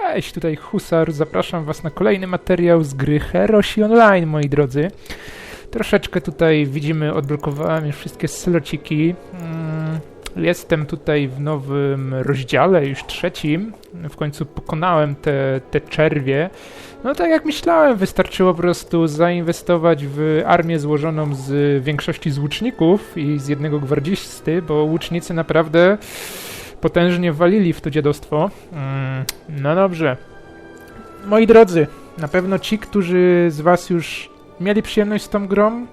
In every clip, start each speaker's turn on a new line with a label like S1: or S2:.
S1: Cześć, tutaj Husar, zapraszam was na kolejny materiał z gry Herosi Online, moi drodzy. Troszeczkę tutaj widzimy, odblokowałem już wszystkie slociki. Mm, Jestem tutaj w nowym rozdziale, już trzecim. W końcu pokonałem te, te czerwie. No tak jak myślałem, wystarczyło po prostu zainwestować w armię złożoną z większości z łuczników i z jednego gwardzisty, bo łucznicy naprawdę potężnie walili w to dziadostwo. Mm, no dobrze. Moi drodzy, na pewno ci, którzy z was już mieli przyjemność z tą grą,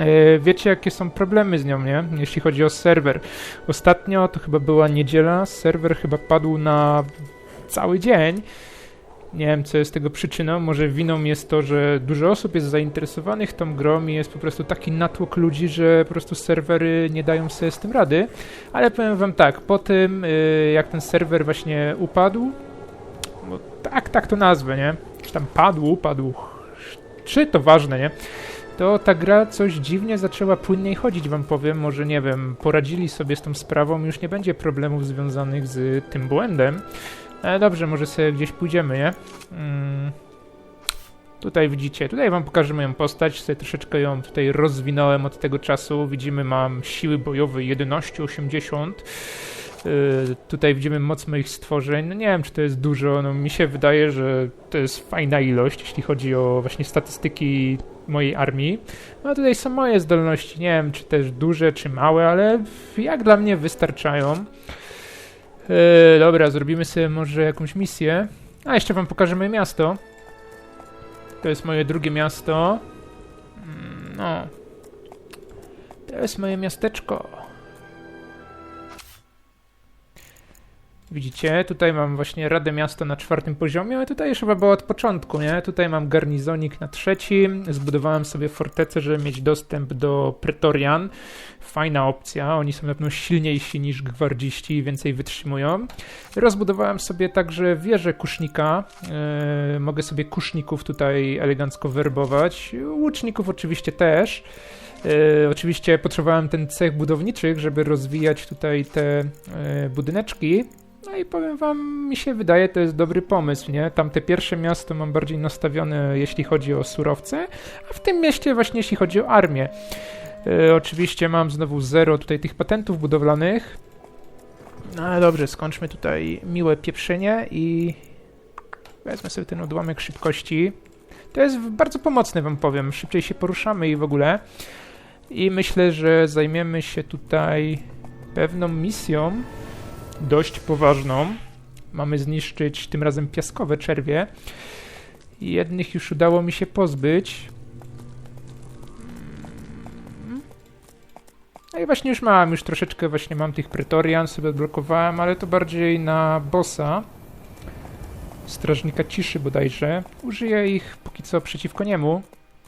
S1: e, wiecie jakie są problemy z nią, nie? Jeśli chodzi o serwer. Ostatnio, to chyba była niedziela, serwer chyba padł na cały dzień. Nie wiem, co jest tego przyczyną. Może winą jest to, że dużo osób jest zainteresowanych tą grą i jest po prostu taki natłok ludzi, że po prostu serwery nie dają sobie z tym rady. Ale powiem wam tak, po tym y, jak ten serwer właśnie upadł, bo tak, tak to nazwę, nie? Czy tam padł, upadł, czy to ważne, nie? To ta gra coś dziwnie zaczęła płynniej chodzić, wam powiem. Może nie wiem, poradzili sobie z tą sprawą, już nie będzie problemów związanych z tym błędem. Ale dobrze, może sobie gdzieś pójdziemy, nie? Mm. Tutaj widzicie, tutaj wam pokażę moją postać, sobie troszeczkę ją tutaj rozwinąłem od tego czasu. Widzimy, mam siły bojowe 11,80. Yy, tutaj widzimy moc moich stworzeń. No nie wiem, czy to jest dużo. No mi się wydaje, że to jest fajna ilość, jeśli chodzi o właśnie statystyki mojej armii. No tutaj są moje zdolności. Nie wiem, czy też duże, czy małe, ale jak dla mnie wystarczają. Yy, dobra, zrobimy sobie może jakąś misję. A jeszcze wam pokażę moje miasto. To jest moje drugie miasto. Mm, No. To jest moje miasteczko. Widzicie, tutaj mam właśnie Radę Miasta na czwartym poziomie, ale tutaj już chyba było od początku, nie? Tutaj mam garnizonik na trzecim, zbudowałem sobie fortecę, żeby mieć dostęp do Pretorian. Fajna opcja, oni są na pewno silniejsi niż gwardziści i więcej wytrzymują. Rozbudowałem sobie także wieżę kusznika, yy, mogę sobie kuszników tutaj elegancko werbować, łuczników oczywiście też. Yy, oczywiście potrzebowałem ten cech budowniczych, żeby rozwijać tutaj te yy, budyneczki. No i powiem wam, mi się wydaje, to jest dobry pomysł, nie? Tamte pierwsze miasto mam bardziej nastawione, jeśli chodzi o surowce, a w tym mieście właśnie jeśli chodzi o armię. Yy, oczywiście mam znowu zero tutaj tych patentów budowlanych. No ale dobrze, skończmy tutaj miłe pieprzenie i wezmę sobie ten odłamek szybkości. To jest bardzo pomocne, wam powiem. Szybciej się poruszamy i w ogóle. I myślę, że zajmiemy się tutaj pewną misją, dość poważną. Mamy zniszczyć tym razem piaskowe czerwie. Jednych już udało mi się pozbyć. No i właśnie już mam, już troszeczkę właśnie mam tych Pretorian, sobie odblokowałem, ale to bardziej na bossa. Strażnika ciszy bodajże. Użyję ich póki co przeciwko niemu.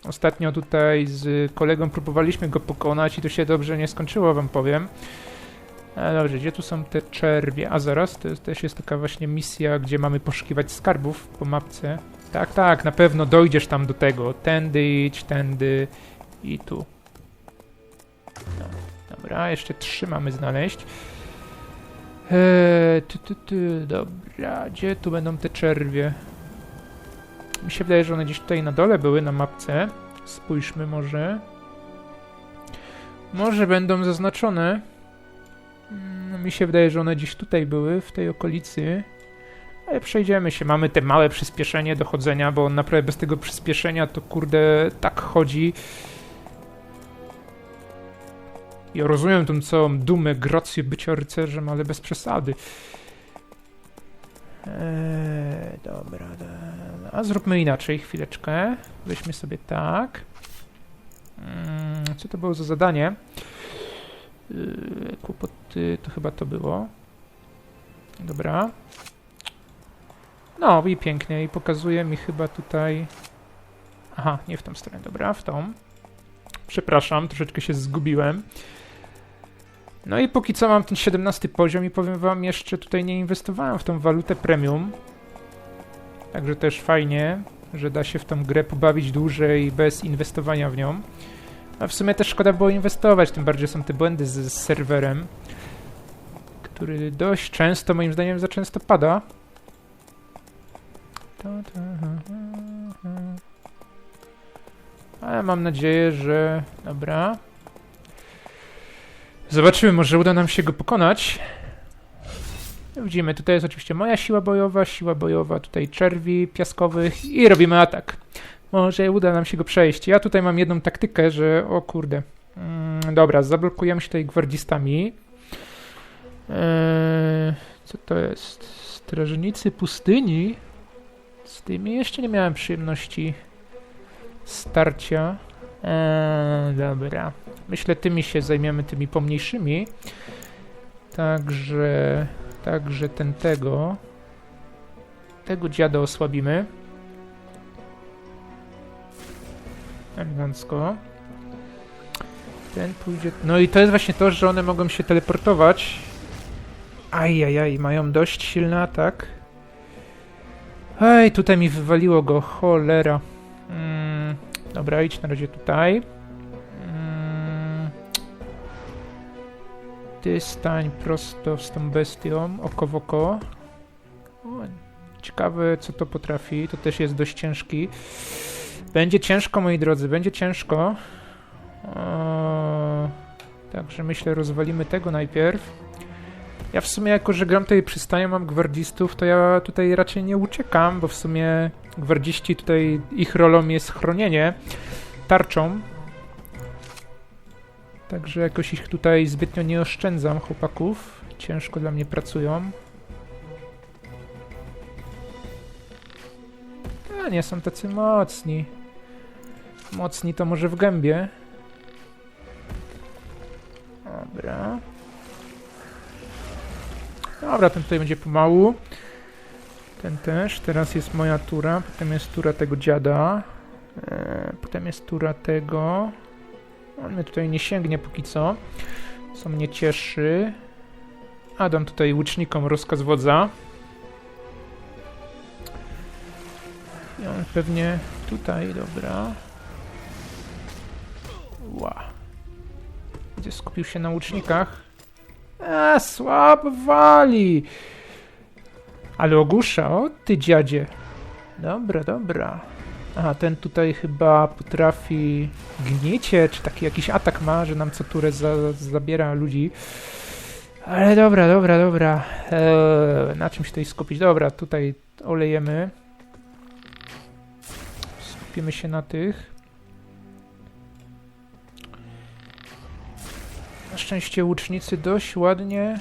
S1: Ostatnio tutaj z kolegą próbowaliśmy go pokonać i to się dobrze nie skończyło, wam powiem. Ale dobrze, gdzie tu są te czerwie? A zaraz, to jest, też jest taka właśnie misja, gdzie mamy poszukiwać skarbów po mapce. Tak, tak, na pewno dojdziesz tam do tego. Tędy idź, tędy i tu. No, dobra, jeszcze trzy mamy znaleźć. Eee, ty, ty, ty, dobra, gdzie tu będą te czerwie? Mi się wydaje, że one gdzieś tutaj na dole były na mapce. Spójrzmy może. Może będą zaznaczone. Mm, mi się wydaje, że one gdzieś tutaj były, w tej okolicy. Ale przejdziemy się. Mamy te małe przyspieszenie dochodzenia, bo naprawdę bez tego przyspieszenia to kurde tak chodzi. Ja rozumiem tą całą dumę, grację bycia rycerzem, ale bez przesady. Eee, dobra. A zróbmy inaczej, chwileczkę. Weźmy sobie tak. Mm, co to było za zadanie? Yy, kłopoty, to chyba to było. Dobra. No i pięknie. I pokazuje mi chyba tutaj... Aha, nie w tą stronę. Dobra, w tą. Przepraszam, troszeczkę się zgubiłem. No i póki co mam ten 17 poziom i powiem wam, jeszcze tutaj nie inwestowałem w tą walutę premium. Także też fajnie, że da się w tą grę pobawić dłużej bez inwestowania w nią. A w sumie też szkoda było inwestować, tym bardziej są te błędy z, serwerem, który dość często, moim zdaniem, za często pada. Ale mam nadzieję, że... Dobra. Zobaczymy, może uda nam się go pokonać. Widzimy, tutaj jest oczywiście moja siła bojowa, siła bojowa tutaj czerwi piaskowych i robimy atak. Może uda nam się go przejść. Ja tutaj mam jedną taktykę, że... O kurde. Mm, dobra, zablokujemy się tutaj gwardzistami. Eee, co to jest? Strażnicy pustyni? Z tymi jeszcze nie miałem przyjemności starcia. Eee, dobra. Myślę, tymi się zajmiemy, tymi pomniejszymi. Także... Także ten tego... Tego dziada osłabimy. Elegancko. Ten pójdzie... No i to jest właśnie to, że one mogą się teleportować. Ajajaj, mają dość silny atak. Ej, tutaj mi wywaliło go, cholera. Mm, dobra, idź na razie tutaj. Mm, ty stań prosto z tą bestią, oko w oko. O, ciekawe, co to potrafi. To też jest dość ciężki. Będzie ciężko, moi drodzy, będzie ciężko. O, także myślę, rozwalimy tego najpierw. Ja w sumie, jako że gram tutaj przystaję, mam gwardzistów, to ja tutaj raczej nie uciekam, bo w sumie gwardziści tutaj, ich rolą jest chronienie tarczą. Także jakoś ich tutaj zbytnio nie oszczędzam, chłopaków. Ciężko dla mnie pracują. A, nie są tacy mocni. Mocni to może w gębie. Dobra. Dobra, ten tutaj będzie pomału. Ten też. Teraz jest moja tura. Potem jest tura tego dziada. E, potem jest tura tego. On mnie tutaj nie sięgnie póki co. Co mnie cieszy. A dam tutaj łucznikom rozkaz wodza. I on pewnie tutaj, dobra. Ła. Gdzie skupił się na łucznikach. A, słabo wali. Ale ogłusza, o ty dziadzie. Dobra, dobra. Aha, ten tutaj chyba potrafi gniecie, czy taki jakiś atak ma, że nam co turę za, zabiera ludzi. Ale dobra, dobra, dobra. Eee, na czym się tutaj skupić? Dobra, tutaj olejemy. Skupimy się na tych. Na szczęście łucznicy dość ładnie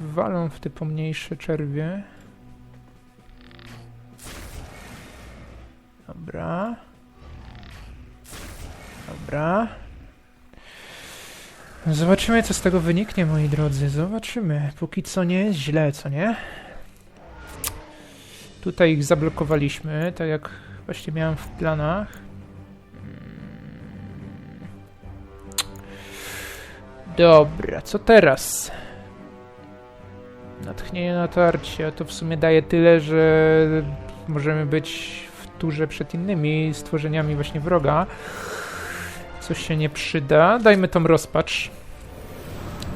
S1: walą w te pomniejsze czerwie. Dobra. Dobra. Zobaczymy, co z tego wyniknie, moi drodzy. Zobaczymy. Póki co nie jest źle, co nie? Tutaj ich zablokowaliśmy, tak jak właśnie miałem w planach. Dobra, co teraz? Natchnienie natarcia to w sumie daje tyle, że możemy być w turze przed innymi stworzeniami właśnie wroga. Coś się nie przyda. Dajmy tą rozpacz.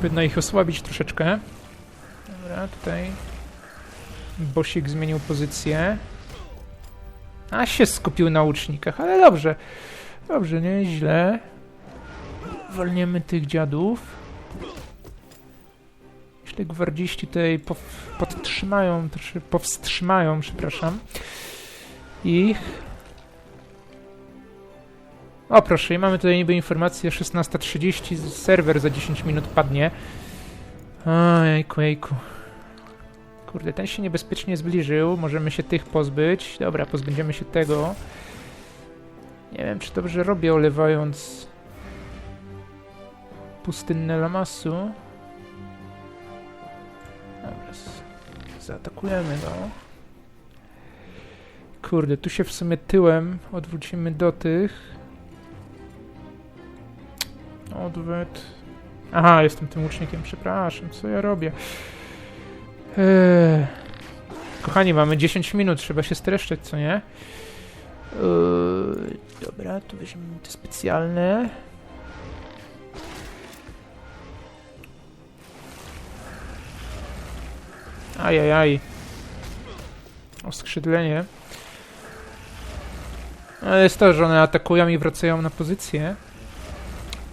S1: Powinno ich osłabić troszeczkę. Dobra, tutaj Bosik zmienił pozycję. A się skupił na łucznikach, ale dobrze. Dobrze, nieźle. Walniemy tych dziadów. Jeśli gwardziści tutaj podtrzymają, trosze- powstrzymają, przepraszam, ich. O proszę, i mamy tutaj niby informację 16.30, z- serwer za 10 minut padnie. Ojejku, jejku. Kurde, ten się niebezpiecznie zbliżył, możemy się tych pozbyć. Dobra, pozbędziemy się tego. Nie wiem, czy dobrze robię, olewając pustynne lamasu. Dobra, zaatakujemy go. Kurde, tu się w sumie tyłem odwrócimy do tych. Odwet. Aha, jestem tym łucznikiem, przepraszam, co ja robię? Eee. Kochani, mamy 10 minut, trzeba się streszczać, co nie? Eee, dobra, tu weźmiemy te specjalne. Ajajaj. Oskrzydlenie. Ale jest to, że one atakują i wracają na pozycję.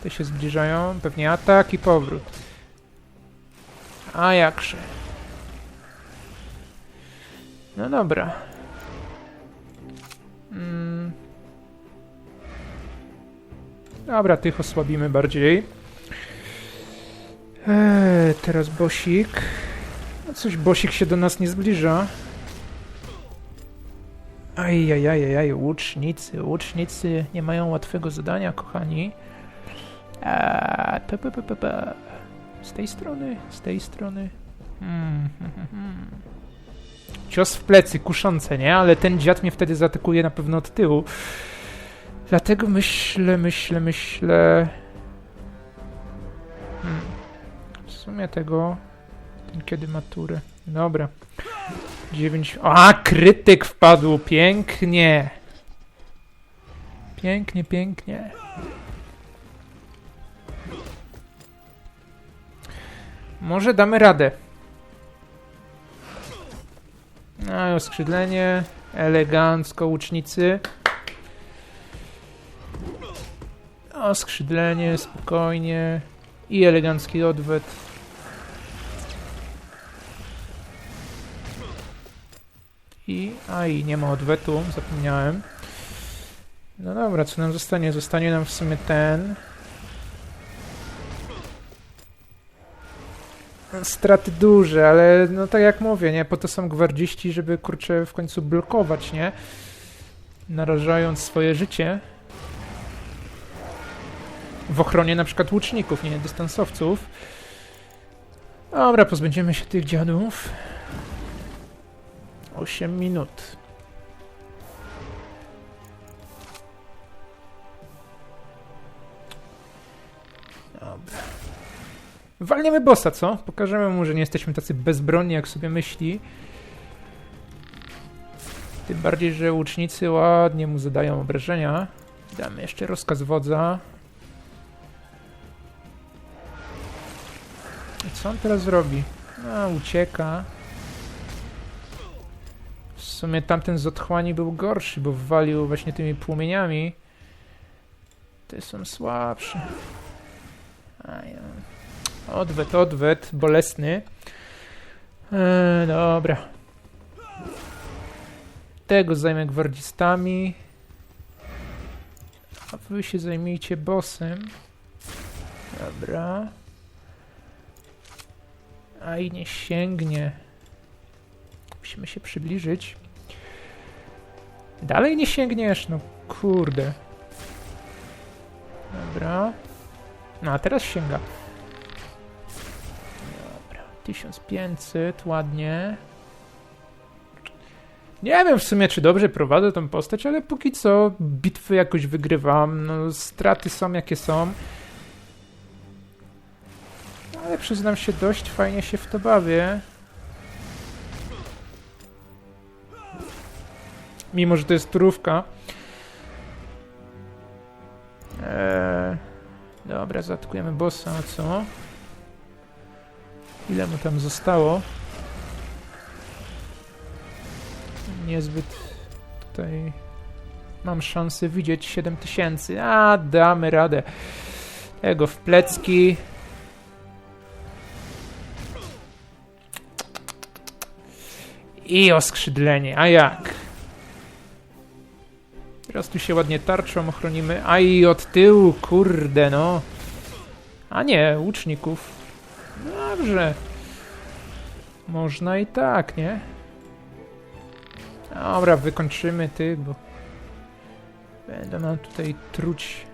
S1: Te się zbliżają. Pewnie atak i powrót. A jakże. No dobra. Mm. Dobra, tych osłabimy bardziej. Eee, teraz bosik. Coś, bosik się do nas nie zbliża. Ajajajajaj, łucznicy, łucznicy nie mają łatwego zadania, kochani. Eee, pe, pe, pe, pe. Z tej strony, z tej strony. Hmm, hmm, hmm. Cios w plecy, kuszące, nie? Ale ten dziad mnie wtedy zaatakuje na pewno od tyłu. Dlatego myślę, myślę, myślę... Hmm. W sumie tego... Kiedy maturę. Dobra. 9... A, krytyk wpadł! Pięknie! Pięknie, pięknie. Może damy radę. No, skrzydlenie. Elegancko, łucznicy. O, skrzydlenie, spokojnie. I elegancki odwet. I... A, i nie ma odwetu, zapomniałem. No dobra, co nam zostanie? Zostanie nam w sumie ten. Straty duże, ale no tak jak mówię, nie? Po to są gwardziści, żeby kurczę w końcu blokować, nie? Narażając swoje życie. W ochronie na przykład łuczników, nie? Dystansowców. Dobra, pozbędziemy się tych dziadów. 8 minut. Dobra. Walniemy bossa, co? Pokażemy mu, że nie jesteśmy tacy bezbronni, jak sobie myśli. Tym bardziej, że łucznicy ładnie mu zadają obrażenia. Damy jeszcze rozkaz wodza. I co on teraz robi? A, ucieka. Sumie tamten z otchłani był gorszy, bo walił właśnie tymi płomieniami. Te są słabsze. Odwet, odwet, bolesny. Eee, dobra. Tego zajmę gwardzistami. A wy się zajmijcie bossem. Dobra. A i nie sięgnie. Musimy się przybliżyć. Dalej nie sięgniesz, no kurde. Dobra. No a teraz sięga. Dobra, 1500, ładnie. Nie wiem w sumie, czy dobrze prowadzę tą postać, ale póki co bitwy jakoś wygrywam. No, straty są jakie są. Ale przyznam się, dość fajnie się w to bawię. Mimo, że to jest turówka. Eee, dobra, zaatakujemy bossa, a co? Ile mu tam zostało? Niezbyt tutaj mam szansę widzieć 7000. A, damy radę. Tego w plecki. I oskrzydlenie, a jak? Teraz tu się ładnie tarczą ochronimy. A i od tyłu, kurde no. A nie, łuczników. Dobrze. Można i tak, nie? Dobra, wykończymy tych, bo będą nam tutaj truć.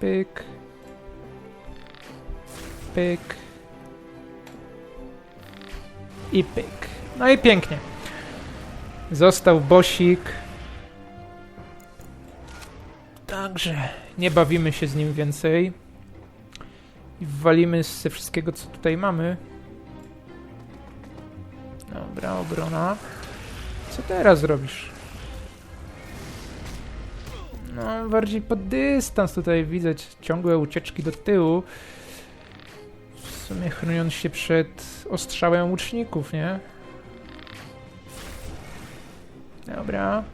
S1: Pyk. Pyk. I pyk. No i pięknie. Został bosik. Także nie bawimy się z nim więcej. I walimy ze wszystkiego, co tutaj mamy. Dobra, obrona. Co teraz robisz? No, bardziej pod dystans tutaj widzę ciągłe ucieczki do tyłu. W sumie chroniąc się przed ostrzałem łuczników, nie? Dobra.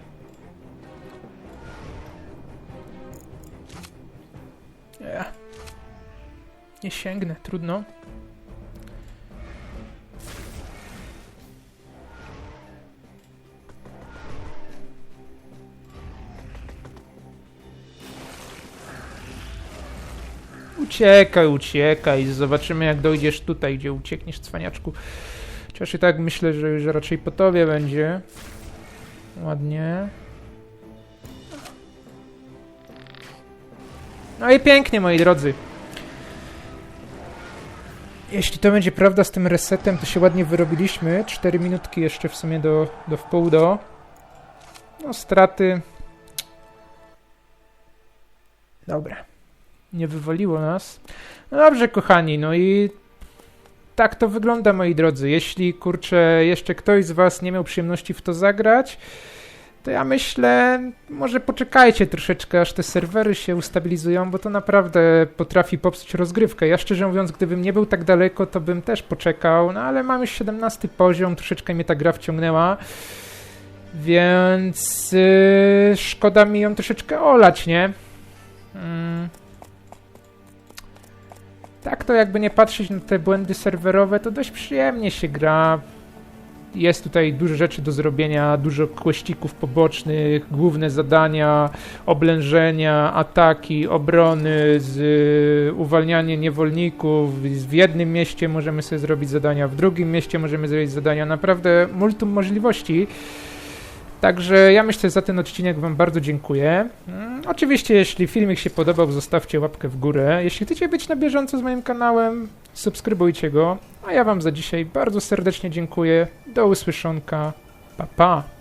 S1: Nie. Nie sięgnę, trudno. Uciekaj, uciekaj. Zobaczymy, jak dojdziesz tutaj, gdzie uciekniesz, cwaniaczku. Chociaż i tak myślę, że już raczej po tobie będzie. Ładnie. No i pięknie, moi drodzy. Jeśli to będzie prawda z tym resetem, to się ładnie wyrobiliśmy. 4 minutki jeszcze w sumie do, do wpół do. No, straty. Dobra. Nie wywaliło nas. No dobrze, kochani, no i tak to wygląda, moi drodzy. Jeśli, kurczę, jeszcze ktoś z was nie miał przyjemności w to zagrać, to ja myślę, może poczekajcie troszeczkę, aż te serwery się ustabilizują, bo to naprawdę potrafi popsuć rozgrywkę. Ja szczerze mówiąc, gdybym nie był tak daleko, to bym też poczekał, no ale mam już 17 poziom, troszeczkę mnie ta gra wciągnęła, więc yy, szkoda mi ją troszeczkę olać, nie? Mm. Tak to jakby nie patrzeć na te błędy serwerowe, to dość przyjemnie się gra. Jest tutaj dużo rzeczy do zrobienia, dużo kłeścików pobocznych, główne zadania, oblężenia, ataki, obrony, z, y, uwalnianie niewolników. W jednym mieście możemy sobie zrobić zadania, w drugim mieście możemy zrobić zadania. Naprawdę multum możliwości. Także ja myślę, że za ten odcinek Wam bardzo dziękuję. Mm, Oczywiście, jeśli filmik się podobał, zostawcie łapkę w górę. Jeśli chcecie być na bieżąco z moim kanałem, subskrybujcie go. A ja Wam za dzisiaj bardzo serdecznie dziękuję. Do usłyszonka. Pa, pa.